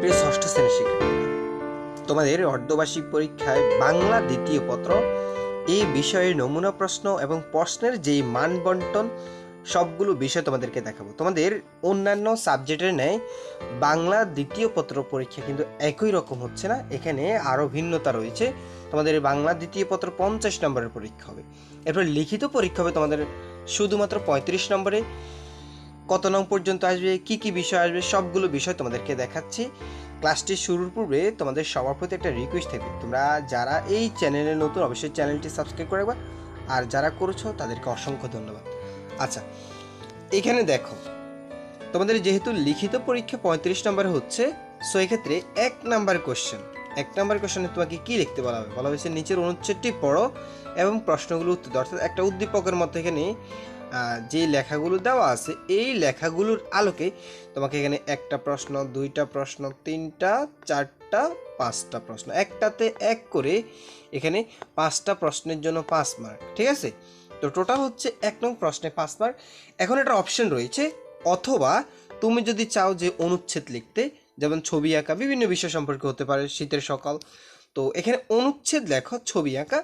প্রিয় ষষ্ঠ শ্রেণির শিক্ষার্থীরা তোমাদের অর্ধবার্ষিক পরীক্ষায় বাংলা দ্বিতীয় পত্র এই বিষয়ের নমুনা প্রশ্ন এবং প্রশ্নের যেই মান বন্টন, সবগুলো বিষয় তোমাদেরকে দেখাবো। তোমাদের অন্যান্য সাবজেক্টের ন্যায় বাংলা দ্বিতীয় পত্র পরীক্ষা কিন্তু একই রকম হচ্ছে না, এখানে আরও ভিন্নতা রয়েছে। তোমাদের বাংলা দ্বিতীয় পত্র পঞ্চাশ নম্বরের পরীক্ষা হবে। এরপর লিখিত পরীক্ষা হবে তোমাদের শুধুমাত্র পঁয়ত্রিশ নম্বরে। কত নং পর্যন্ত আসবে, কি কি বিষয় আসবে, সবগুলো বিষয় তোমাদেরকে দেখাচ্ছি। ক্লাসটি শুরুর পূর্বে তোমাদের সবার প্রতি একটা রিকোয়েস্ট থাকবে। তোমরা যারা এই চ্যানেলে নতুন, অবশ্যই চ্যানেলটি সাবস্ক্রাইব করে আর যারা করেছ, তাদেরকে অসংখ্য ধন্যবাদ। আচ্ছা এখানে দেখো, তোমাদের যেহেতু লিখিত পরীক্ষা পঁয়ত্রিশ নম্বর হচ্ছে সো এক্ষেত্রে এক নাম্বার কোশ্চেন এক নাম্বার কোশ্চেনে তোমাকে কি লিখতে বলা হবে? বলা হয়েছে, নিচের অনুচ্ছেদটি পড়ো এবং প্রশ্নগুলো উত্তর। অর্থাৎ একটা উদ্দীপকের মধ্যে এখানে যে লেখাগুলো দেওয়া আছে, এই লেখাগুলোর আলোকে তোমাকে এখানে একটা প্রশ্ন, দুইটা প্রশ্ন, তিনটা, চারটা, পাঁচটা প্রশ্ন। একটাতে এক করে এখানে পাঁচটা প্রশ্নের জন্য পাঁচ মার্ক ঠিক আছে? তো টোটাল হচ্ছে এক নং প্রশ্নে পাঁচ মার্ক এখন একটা অপশন রয়েছে, অথবা তুমি যদি চাও যে অনুচ্ছেদ লিখতে, যেমন ছবি আঁকা, বিভিন্ন বিষয় সম্পর্কে হতে পারে, শীতের সকাল। তো এখানে অনুচ্ছেদ লেখো, ছবি আঁকা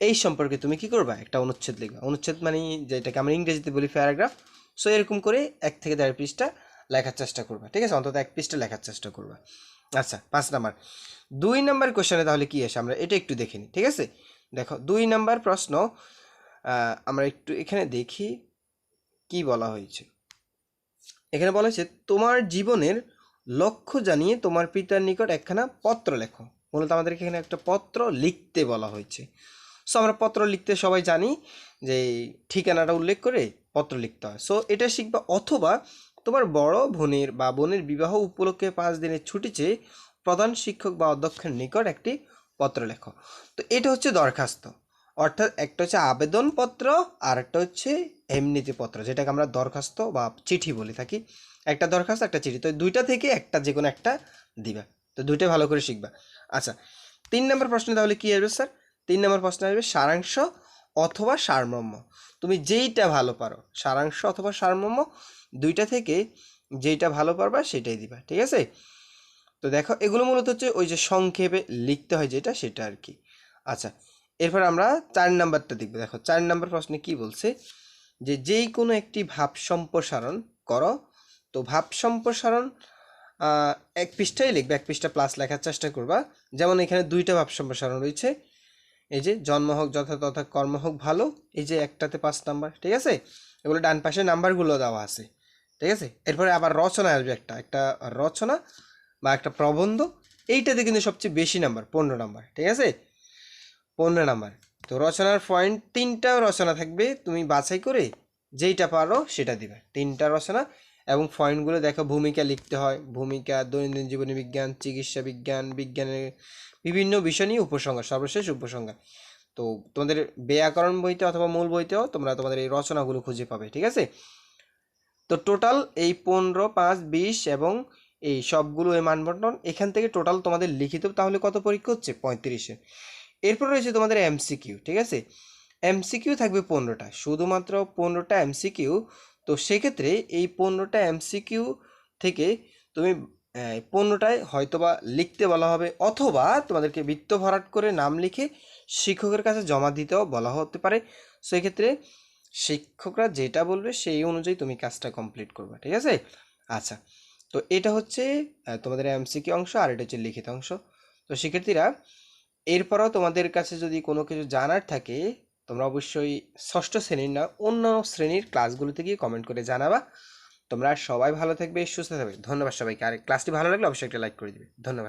এই সম্পর্কে তুমি কি করবা? একটা অনুচ্ছেদ লিখবা। অনুচ্ছেদ মানে যেটাকে আমরা ইংরেজিতে বলি প্যারাগ্রাফ। সো এরকম করে এক থেকে দেড় পৃষ্ঠা লেখার চেষ্টা করবা, ঠিক আছে? অন্তত এক পৃষ্ঠা লেখার চেষ্টা করবা। আচ্ছা পাঁচ নাম্বার। দুই নাম্বার কোশ্চেনে তাহলে কি আসে? আমরা এটা একটু দেখে ঠিক আছে? দেখো, দুই নাম্বার প্রশ্ন আমরা একটু এখানে দেখি কি বলা হয়েছে। এখানে বলা হয়েছে, তোমার জীবনের লক্ষ্য জানিয়ে তোমার পিতার নিকট একখানা পত্র লেখো। মূলত আমাদেরকে এখানে একটা পত্র লিখতে বলা হয়েছে। সো আমরা পত্র লিখতে সবাই জানি যে ঠিকানাটা উল্লেখ করে পত্র লিখতে হয়। সো এটা শিখবা অথবা তোমার বড় বোনের বা বোনের বিবাহ উপলক্ষে পাঁচ দিনের ছুটি চেয়ে প্রধান শিক্ষক বা অধ্যক্ষের নিকট একটি পত্র লেখো। তো এটা হচ্ছে দরখাস্ত। অর্থাৎ একটা হচ্ছে আবেদনপত্র আর একটা হচ্ছে এমনিতে পত্র, যেটাকে আমরা দরখাস্ত বা চিঠি বলে থাকি। একটা দরখাস্ত, একটা চিঠি। তো দুইটা থেকে একটা যে কোনো একটা দিবা। তো দুইটাই ভালো করে শিখবা। আচ্ছা তিন নম্বর প্রশ্ন তাহলে কী আসবে, স্যার? তিন নম্বর প্রশ্ন আসবে, সারাংশ অথবা সারমর্ম। তুমি যেইটা ভালো পারো, সারাংশ অথবা সারমর্ম, দুইটা থেকে যেইটা ভালো পারবা সেটাই দিবা, ঠিক আছে? তো দেখো, এগুলো মূলত হচ্ছে ওই যে সংক্ষেপে লিখতে হয় যেটা, সেটা আর কি। আচ্ছা এরপর আমরা চার নাম্বারটা দেখব। দেখো, চার নাম্বার প্রশ্নে কি বলছে? যে যেই কোনো একটি ভাব সম্প্রসারণ করো, তো ভাব সম্প্রসারণ এক পৃষ্ঠায় লিখবে, এক পৃষ্ঠা প্লাস লেখার চেষ্টা করবা। যেমন এখানে দুইটা ভাব সম্প্রসারণ রয়েছে এই যে জন্ম হোক যথা তথা কর্ম হোক, ভালো, এই যে একটাতে পাঁচ নাম্বার, ঠিক আছে? এগুলো ডান পাশে নাম্বারগুলো দেওয়া আছে, ঠিক আছে? এরপরে আবার রচনা আসবে একটা একটা রচনা বা একটা প্রবন্ধ, এইটাতে কিন্তু সবচেয়ে বেশি নাম্বার, পনেরো নাম্বার, ঠিক আছে? পনেরো নাম্বার, তো রচনার পয়েন্ট তিনটা রচনা থাকবে, তুমি বাছাই করে যেইটা পারো সেটা দিবে, তিনটা রচনা এবং পয়েন্টগুলো দেখো ভূমিকা লিখতে হয়। ভূমিকা, দৈনন্দিন জীবনী বিজ্ঞান, চিকিৎসা বিজ্ঞান, বিজ্ঞানের বিভিন্ন বিষয় নিয়ে উপসংহার, সর্বশেষ উপসংহার। তো তোমাদের ব্যাকরণ বইতে অথবা মূল বইতেও তোমরা তোমাদের এই রচনাগুলো খুঁজে পাবে, ঠিক আছে? তো টোটাল এই পনেরো, পাঁচ, বিশ এবং এই সবগুলো এই মানবন্টন, এখান থেকে টোটাল তোমাদের লিখিত তাহলে কত পরীক্ষা হচ্ছে? পঁয়ত্রিশে। এরপর রয়েছে তোমাদের এমসিকিউ ঠিক আছে? এমসিকিউ থাকবে পনেরোটা। শুধুমাত্র পনেরোটা এমসিকিউ তো সেক্ষেত্রে এই পনেরোটা এমসিকিউ থেকে তুমি পনেরোটায় হয়তোবা লিখতে বলা হবে অথবা তোমাদেরকে বৃত্ত ভরাট করে নাম লিখে শিক্ষকের কাছে জমা দিতেও বলা হতে পারে। সেক্ষেত্রে শিক্ষকরা যেটা বলবে সেই অনুযায়ী তুমি কাজটা কমপ্লিট করবে, ঠিক আছে? আচ্ছা তো এটা হচ্ছে তোমাদের এমসিকিউ অংশ আর এটা হচ্ছে লিখিত অংশ। তো শিক্ষার্থীরা, এরপরও তোমাদের কাছে যদি কোনো কিছু জানার থাকে তোমরা অবশ্যই ষষ্ঠ শ্রেণির না, অন্য শ্রেণির ক্লাসগুলোতে গিয়ে কমেন্ট করে জানাবা। তোমরা সবাই ভালো থাকবে, সুস্থ থাকবে। ধন্যবাদ সবাইকে। আর ক্লাসটি ভালো লাগলে অবশ্যই একটা লাইক করে দিবে। ধন্যবাদ।